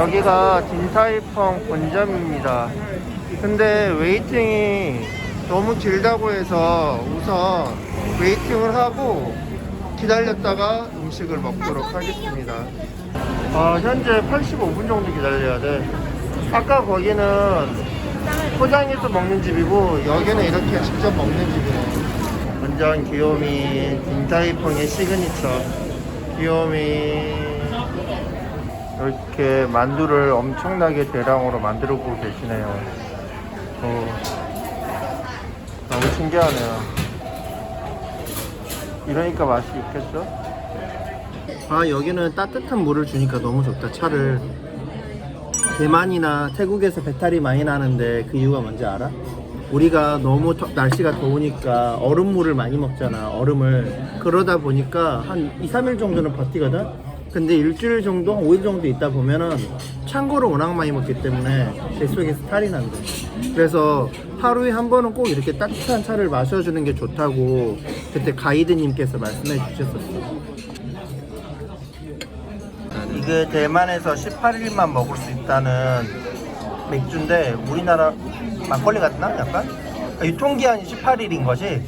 여기가 딘타이펑 본점입니다. 근데 웨이팅이 너무 길다고 해서 우선 웨이팅을 하고 기다렸다가 음식을 먹도록 하겠습니다. 아, 현재 85분 정도 기다려야 돼. 아까 거기는 포장해서 먹는 집이고 여기는 이렇게 직접 먹는 집이네. 완전 귀요미 딘타이펑의 시그니처 귀요미 이렇게 만두를 엄청나게 대량으로 만들고 계시네요. 어, 너무 신기하네요. 이러니까 맛이 있겠죠? 아 여기는 따뜻한 물을 주니까 너무 좋다 차를 대만이나 태국에서 배탈이 많이 나는데 그 이유가 뭔지 알아? 우리가 너무 더- 날씨가 더우니까 얼음물을 많이 먹잖아 얼음을 그러다 보니까 한 2, 3일 정도는 버티거든? 근데 일주일 정도, 한 5일 정도 있다 보면은 찬거를 워낙 많이 먹기 때문에 뱃속에서 탈이 난대 그래서 하루에 한 번은 꼭 이렇게 따뜻한 차를 마셔주는 게 좋다고 그때 가이드님께서 말씀해 주셨었어 이게 대만에서 18일만 먹을 수 있다는 맥주인데 우리나라 막걸리 같나? 약간? 아, 유통기한이 18일인 거지?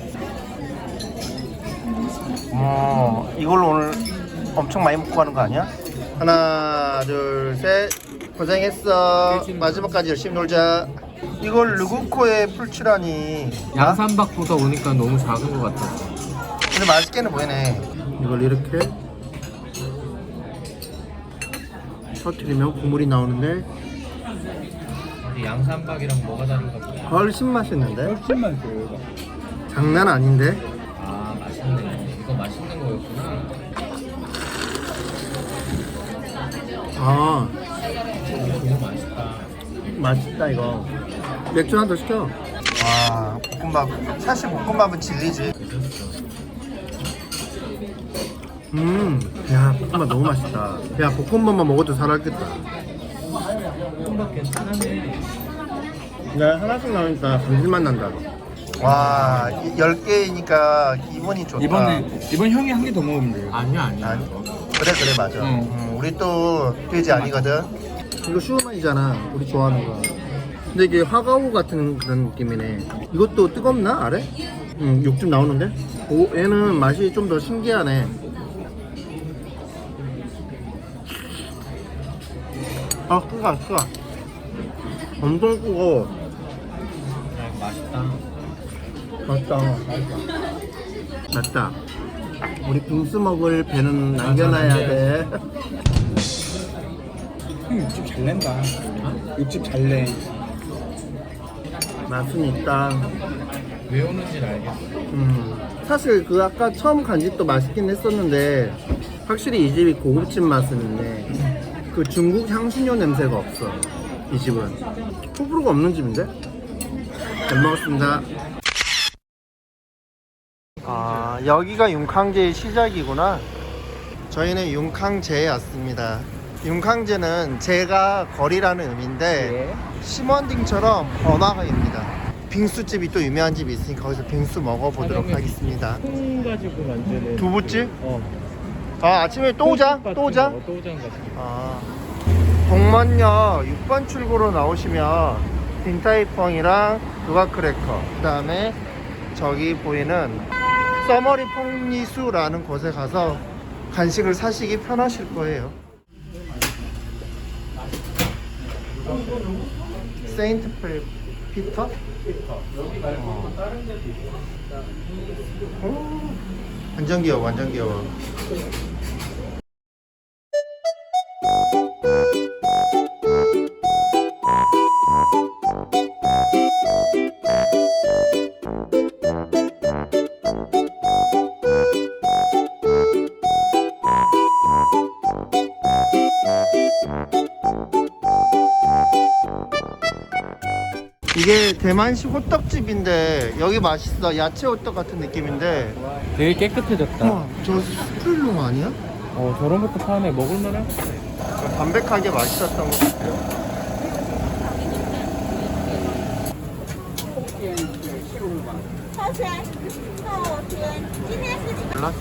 어, 이걸로 오늘 엄청 많이 먹고 가는 거 아니야? 하나, 둘, 셋. 고생했어. 마지막까지 열심히 놀자. 이걸 르구코에 풀칠하니. 양산박보다 오니까 너무 작은 것 같아. 근데 맛있게는 보이네. 이걸 이렇게 터트리면 국물이 나오는데 양산박이랑 뭐가 다른가 보다. 훨씬 맛있는데? 훨씬 많죠, 장난 아닌데? 아, 맛있네. 이거 맛있는 거였구나. 아 이거 맛있다. 맛있다 이거 맥주 하나 더 시켜 와 볶음밥 사실 볶음밥은 진리지 음야 볶음밥 너무 맛있다 야 볶음밥만 먹어도 살았겠다 볶음밥 괜찮네. 네 하나씩 나오니까 감질맛 난다 와 10개니까 기분이 좋다 이번에 이번 형이 한 개 더 먹으면 돼요. 아니야, 아니야. 아니, 그래 그래 맞아. 응. 음, 우리 또 돼지 아니거든. 이거 슈우마이잖아 우리 좋아하는 거. 근데 이게 화가오 같은 그런 느낌이네. 이것도 뜨겁나 아래? 응 육즙 나오는데? 오 얘는 맛이 좀 더 신기하네. 아 뜨거 뜨거 엄청 뜨거워. 아, 맛있다. 맛있다. 맞다 우리 빙수 먹을 배는 남겨놔야 돼 형 육즙 잘 낸다. 육즙 잘 내. 맛은 있다 왜 오는지 알겠어. 음, 사실 그 아까 처음 간 집도 맛있긴 했었는데 확실히 이 집이 고급진 맛은 있네 그 중국 향신료 냄새가 없어 이 집은 호불호가 없는 집인데? 잘 먹었습니다 아 여기가 융캉제의 시작이구나 저희는 융캉제에 왔습니다 융캉제는 제가 거리라는 의미인데 심원딩처럼 번화가입니다 빙수집이 또 유명한 집이 있으니까 거기서 빙수 먹어보도록 하겠습니다 콩 가지고 만드는. 두부집? 어. 아 아침에 또 오자? 또 오자? 어, 또 거. 아 동만역 6번 출구로 나오시면 딘타이펑이랑 누가 크래커 그 다음에 저기 보이는 써머리 퐁리수라는 곳에 가서 간식을 사시기 편하실 거예요 세인트 페 피터? 어. 완전 귀여워 완전 귀여워 이게 대만식 호떡집인데 여기 맛있어 야채 호떡 같은 느낌인데 되게 깨끗해졌다. 와, 저 스프링 아니야? 어, 저런 것도 파네. 먹을만 해? 담백하게 맛있었던 것 같아요. 몰랐어.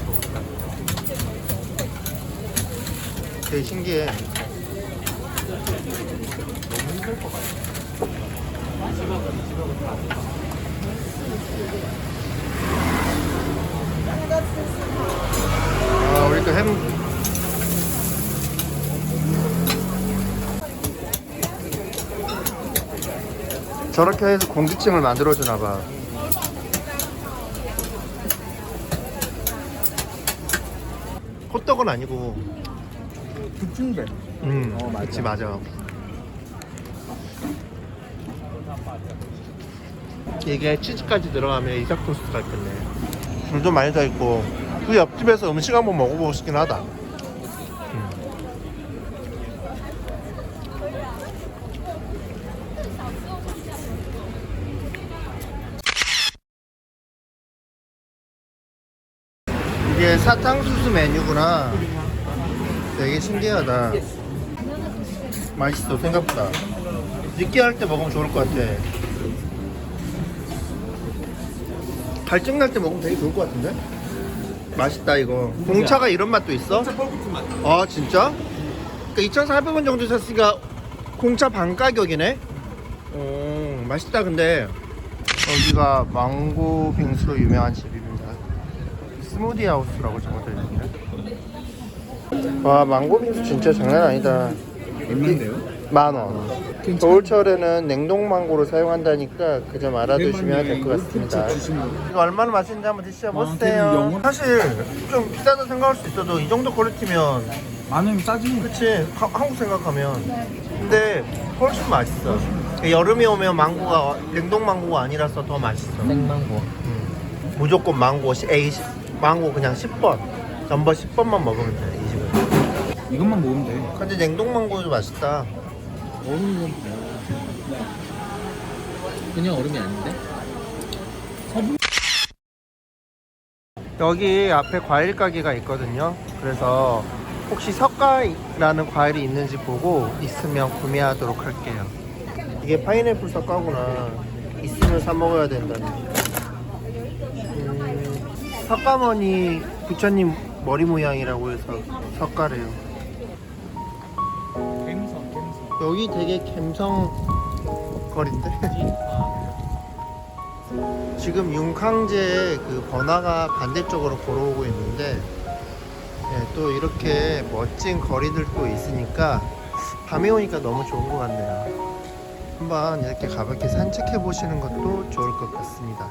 되게 신기해. 아, 우리 또 햄. 저렇게 해서 공기층을 만들어주나 봐. 호떡은 아니고. 부침개. 음, 어, 맞아. 그치 맞아. 이게 치즈까지 들어가면 이삭 토스트가 있겠네. 줄도 많이 서 있고 그 옆집에서 음식 한번 먹어보고 싶긴 하다. 음. 이게 사탕수수 메뉴구나. 되게 신기하다. 맛있어 생각보다. 느끼할 때 먹으면 좋을 것 같아. 갈증 날때 먹으면 되게 좋을 것 같은데? 맛있다 이거. 공차가 이런 맛도 있어? 아 진짜? 그러니까 2,400원 정도 샀으니까 공차 반 가격이네. 오 맛있다 근데 여기가 망고 빙수로 유명한 집입니다. 스무디 하우스라고 적어져 있는데. 와 망고 빙수 진짜 장난 아니다. 얼마인데요? 만 원. 겨울철에는 냉동 망고를 사용한다니까 그 점 알아두시면 될 것 같습니다. 이거 얼마나 맛있는지 한번 드셔보세요. 아? 사실 좀 비싸다 생각할 수 있어도 이 정도 퀄리티면 만 원이면 싸지. 그치 하- 한국 생각하면 근데 훨씬 맛있어. 여름에 오면 망고가 냉동 망고가 아니라서 더 맛있어. 생망고. 음. 무조건 망고 시- 망고 그냥 10번 전버 10번만 먹으면 돼 이 집은. 이것만 먹으면 돼. 근데 냉동 망고도 맛있다. 얼음은 그냥 얼음이 아닌데? 여기 앞에 과일 가게가 있거든요. 그래서 혹시 석가라는 과일이 있는지 보고 있으면 구매하도록 할게요. 이게 파인애플 석가구나. 있으면 사 먹어야 된다네. 음, 석가모니 부처님 머리 모양이라고 해서 석가래요. 여기 되게 갬성 거리인데. 지금 융캉제 그 번화가 반대쪽으로 걸어오고 있는데 예, 또 이렇게 멋진 거리들도 있으니까 밤에 오니까 너무 좋은 것 같네요. 한번 이렇게 가볍게 산책해 보시는 것도 좋을 것 같습니다.